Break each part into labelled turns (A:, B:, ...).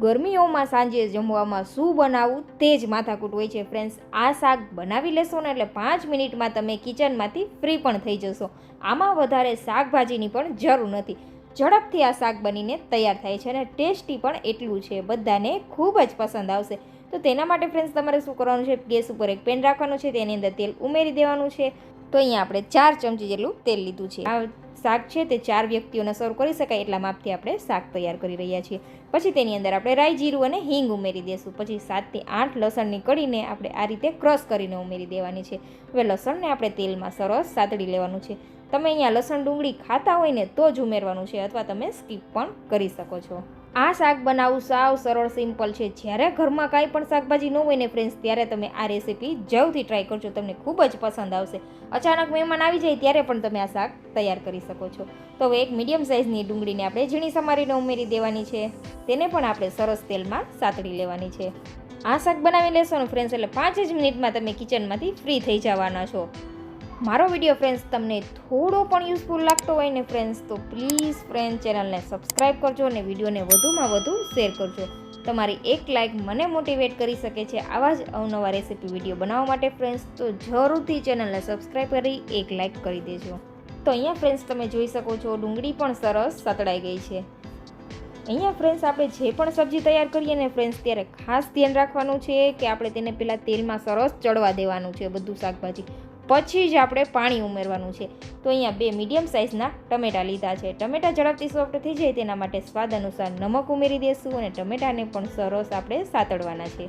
A: ગરમીઓમાં સાંજે જમવામાં શું બનાવવું તે જ માથાકૂટ હોય છે. ફ્રેન્ડ્સ, આ શાક બનાવી લેશો ને એટલે પાંચ મિનિટમાં તમે કિચનમાંથી ફ્રી પણ થઈ જશો. આમાં વધારે શાકભાજીની પણ જરૂર નથી. ઝડપથી આ શાક બનીને તૈયાર થાય છે અને ટેસ્ટી પણ એટલું છે. બધાને ખૂબ જ પસંદ આવશે. તો તેના માટે ફ્રેન્ડ્સ, તમારે શું કરવાનું છે? ગેસ ઉપર એક પેન રાખવાનું છે. તેની અંદર તેલ ઉમેરી દેવાનું છે. તો અહીંયા આપણે ચાર ચમચી જેટલું તેલ લીધું છે. આ શાક છે તે ચાર વ્યક્તિઓને સર્વ કરી શકાય એટલા માપથી આપણે શાક તૈયાર કરી રહ્યા છીએ. પછી તેની અંદર આપણે રાઈ જીરું અને હિંગ ઉમેરી દઈશું પછી સાતથી આઠ લસણની કડીને આપણે આ રીતે ક્રશ કરીને ઉમેરી દેવાની છે. હવે લસણને આપણે તેલમાં સરસ સાતડી લેવાનું છે. તમે અહીંયા લસણ ડુંગળી ખાતા હોય ને તો જ ઉમેરવાનું છે અથવા તમે સ્કીપ પણ કરી શકો છો. આ શાક બનાવવું સાવ સરળ, સિમ્પલ છે. જ્યારે ઘરમાં કાંઈ પણ શાકભાજી ન હોય ને ફ્રેન્ડ્સ ત્યારે તમે આ રેસીપી જરૂરથી ટ્રાય કરજો. તમને ખૂબ જ પસંદ આવશે. અચાનક મહેમાન આવી જાય, ત્યારે પણ તમે આ શાક તૈયાર કરી શકો છો. તો હવે એક મીડિયમ સાઇઝની ડુંગળીને આપણે ઝીણી સમારીને ઉમેરી દેવાની છે. તેને પણ આપણે સરસ તેલમાં સાતડી લેવાની છે. આ શાક બનાવી લેશો ને ફ્રેન્ડ્સ એટલે પાંચ જ મિનિટમાં તમે કિચનમાંથી ફ્રી થઈ જવાના છો. મારો વીડિયો ફ્રેન્ડ્સ તમને થોડો પણ યુઝફુલ લાગતો હોય ને ફ્રેન્ડ્સ તો પ્લીઝ ફ્રેન્ડ ચેનલને સબસ્ક્રાઈબ કરજો અને વિડીયોને વધુમાં વધુ શેર કરજો. તમારી એક લાઇક મને મોટિવેટ કરી શકે છે આવા જ અવનવા રેસીપી વીડિયો બનાવવા માટે ફ્રેન્ડ્સ તો જરૂરથી ચેનલને સબસ્ક્રાઈબ કરી એક લાઇક કરી દેજો. તો અહીંયા ફ્રેન્ડ્સ તમે જોઈ શકો છો, ડુંગળી પણ સરસ સતળાઈ ગઈ છે. અહીંયા ફ્રેન્ડ્સ આપણે જે પણ સબ્જી તૈયાર કરીએ ને ફ્રેન્ડ્સ ત્યારે ખાસ ધ્યાન રાખવાનું છે કે આપણે તેને પહેલાં તેલમાં સરસ ચડવા દેવાનું છે બધું શાકભાજી. પછી જ આપણે પાણી ઉમેરવાનું છે. તો અહીંયા બે મીડિયમ સાઇઝના ટમેટા લીધા છે. ટમેટા ઝડપથી સોફ્ટ થઈ જાય તેના માટે સ્વાદ અનુસાર નમક ઉમેરી દઈશું અને ટમેટાને પણ સરસ આપણે સાતળવાના છે.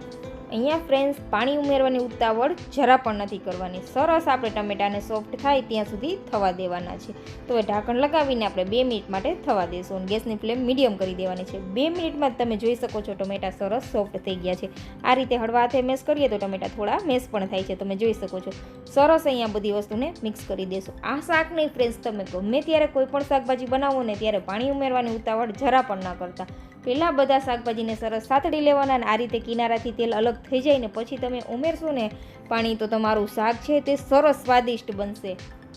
A: અહીંયા ફ્રેન્ડ્સ પાણી ઉમેરવાની ઉતાવળ જરા પણ નથી કરવાની. સરસ આપણે ટમેટાને સોફ્ટ થાય ત્યાં સુધી થવા દેવાના છે. તો હવે ઢાંકણ લગાવીને આપણે બે મિનિટ માટે થવા દઈશું ગેસની ફ્લેમ મીડિયમ કરી દેવાની છે. બે મિનિટમાં તમે જોઈ શકો છો ટમેટા સરસ સોફ્ટ થઈ ગયા છે. આ રીતે હળવા હાથે મેશ કરીએ તો ટમેટા થોડા મેશ પણ થાય છે. તમે જોઈ શકો છો. સરસ અહીંયા બધી વસ્તુને મિક્સ કરી દેશો. આ શાકની ફ્રેન્ડ્સ તમે ગમે ત્યારે કોઈ પણ શાકભાજી બનાવો ને ત્યારે પાણી ઉમેરવાની ઉતાવળ જરા પણ ન કરતા. પહેલાં બધા શાકભાજીને સરસ સાતડી લેવાના અને આ રીતે કિનારાથી તેલ અલગ થઈ જાય ને પછી તમે ઉમેરશો ને પાણી તો તમારું શાક છે તે સરસ સ્વાદિષ્ટ બનશે.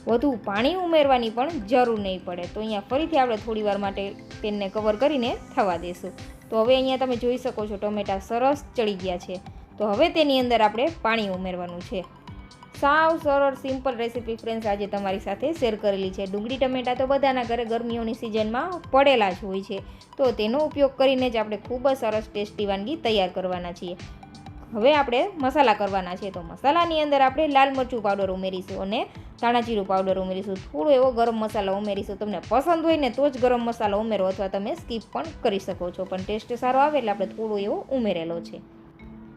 A: વધુ પાણી ઉમેરવાની પણ જરૂર નહીં પડે. તો અહીંયા ફરીથી આપણે થોડી વાર માટે તેલને કવર કરીને થવા દઈશું તો હવે અહીંયા તમે જોઈ શકો છો ટમેટા સરસ ચડી ગયા છે. તો હવે તેની અંદર આપણે પાણી ઉમેરવાનું છે. સાવ સરળ સિમ્પલ રેસીપી ફ્રેન્ડ્સ આજે તમારી સાથે શેર કરેલી છે. ડુંગળી, ટમેટા તો બધાના ઘરે ગરમીઓની સિઝનમાં પડેલા જ હોય છે. તો તેનો ઉપયોગ કરીને જ આપણે ખૂબ જ સરસ ટેસ્ટી વાનગી તૈયાર કરવાના છીએ. હવે આપણે મસાલા કરવાના છે. તો મસાલાની અંદર આપણે લાલ મરચું પાવડર ઉમેરીશું અને ધાણાજીરું પાવડર ઉમેરીશું. થોડો એવો ગરમ મસાલો ઉમેરીશું. તમને પસંદ હોય ને તો જ ગરમ મસાલો ઉમેરો અથવા તમે સ્કીપ પણ કરી શકો છો. પણ ટેસ્ટ સારો આવે એટલે આપણે થોડો એવો ઉમેરેલો છે.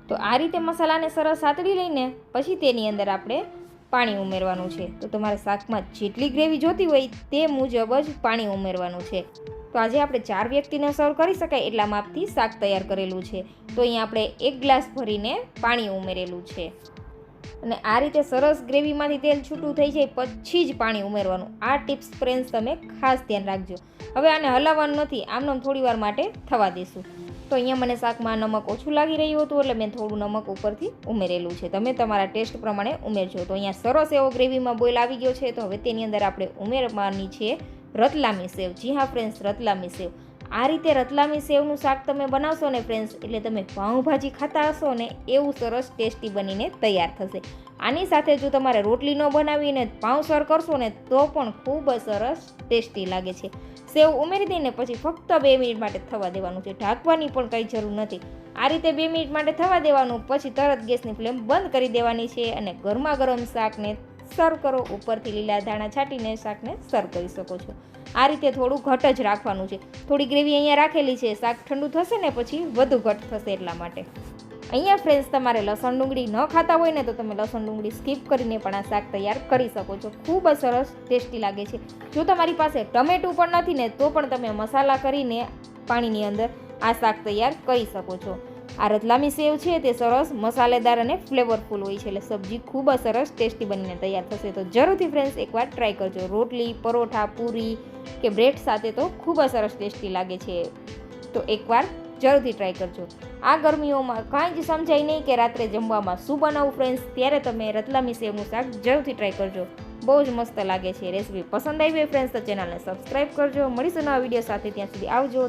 A: તો આ રીતે મસાલાને સરસ સાતડી લઈને પછી તેની અંદર આપણે પાણી ઉમેરવાનું છે. તો તમારે શાકમાં જેટલી ગ્રેવી જોતી હોય તે મુજબ જ પાણી ઉમેરવાનું છે. તો આજે આપણે ચાર વ્યક્તિને સર્વ કરી શકાય એટલા માપથી શાક તૈયાર કરેલું છે. તો અહીંયા આપણે એક ગ્લાસ ભરીને પાણી ઉમેરેલું છે. અને આ રીતે સરસ ગ્રેવીમાંથી તેલ છૂટું થઈ જાય પછી જ પાણી ઉમેરવાનું. આ ટિપ્સ ફ્રેન્ડ્સ, તમે ખાસ ધ્યાન રાખજો. હવે આને હલાવવાનું નથી આમને થોડી વાર માટે થવા દઈશું તો અહીંયા મને શાકમાં નમક ઓછું લાગી રહ્યું હતું એટલે મેં થોડું નમક ઉપરથી ઉમેરેલું છે. તમે તમારા ટેસ્ટ પ્રમાણે ઉમેરજો. તો અહીંયા સરસ એવો ગ્રેવીમાં બોઇલ આવી ગયો છે. તો હવે તેની અંદર આપણે ઉમેરવાની છે રતલામી સેવ. જી હા ફ્રેન્ડ્સ, રતલામી સેવ. આ રીતે રતલામી સેવનું શાક તમે બનાવશો ને ફ્રેન્ડ્સ, એટલે તમે પાઉંભાજી ખાતા હશો ને એવું સરસ ટેસ્ટી બનીને તૈયાર થશે. આની સાથે જો તમારે રોટલી ન બનાવીને પાઉસર કરશો ને તો પણ ખૂબ જ સરસ ટેસ્ટી લાગે છે. સેવ ઉમેરી દઈને પછી ફક્ત બે મિનિટ માટે થવા દેવાનું છે. ઢાંકવાની પણ કંઈ જરૂર નથી. આ રીતે બે મિનિટ માટે થવા દેવાનું, પછી તરત ગેસની ફ્લેમ બંધ કરી દેવાની છે અને ગરમા ગરમ શાકને સર્વ કરો. ઉપરથી લીલા ધાણા છાંટીને શાકને સર્વ કરી શકો છો. આ રીતે થોડું ઘટ જ રાખવાનું છે. થોડી ગ્રેવી અહીંયા રાખેલી છે. શાક ઠંડુ થશે ને પછી વધુ ઘટ થશે એટલા માટે. અહીંયા ફ્રેન્ડ્સ તમારે લસણ ડુંગળી ન ખાતા હોય ને તો તમે લસણ ડુંગળી સ્કીપ કરીને પણ આ શાક તૈયાર કરી શકો છો. ખૂબ જ સરસ ટેસ્ટી લાગે છે. જો તમારી પાસે ટમેટું પણ નથી ને, તો પણ તમે મસાલા કરીને પાણીની અંદર આ શાક તૈયાર કરી શકો છો. આ રતલામી સેવ છે તે સરસ મસાલેદાર અને ફ્લેવરફુલ હોય છે. એટલે સબ્જી ખૂબ જ સરસ ટેસ્ટી બનીને તૈયાર થશે. તો જરૂરથી ફ્રેન્ડ્સ એકવાર ટ્રાય કરજો. રોટલી, પરોઠા, પૂરી કે બ્રેડ સાથે તો ખૂબ જ સરસ ટેસ્ટી લાગે છે. તો એકવાર જરૂરથી ટ્રાય કરજો. આ ગરમીઓમાં કાંઈ જ સમજાય નહીં કે રાત્રે જમવામાં શું બનાવું ફ્રેન્ડ્સ ત્યારે તમે રતલામી સેવનું શાક જરૂરથી ટ્રાય કરજો. બહુ જ મસ્ત લાગે છે રેસીપી પસંદ આવી હોય ફ્રેન્ડ્સ તો ચેનલને સબસ્ક્રાઈબ કરજો. મળીશું નવા વીડિયો સાથે. ત્યાં સુધી આવજો.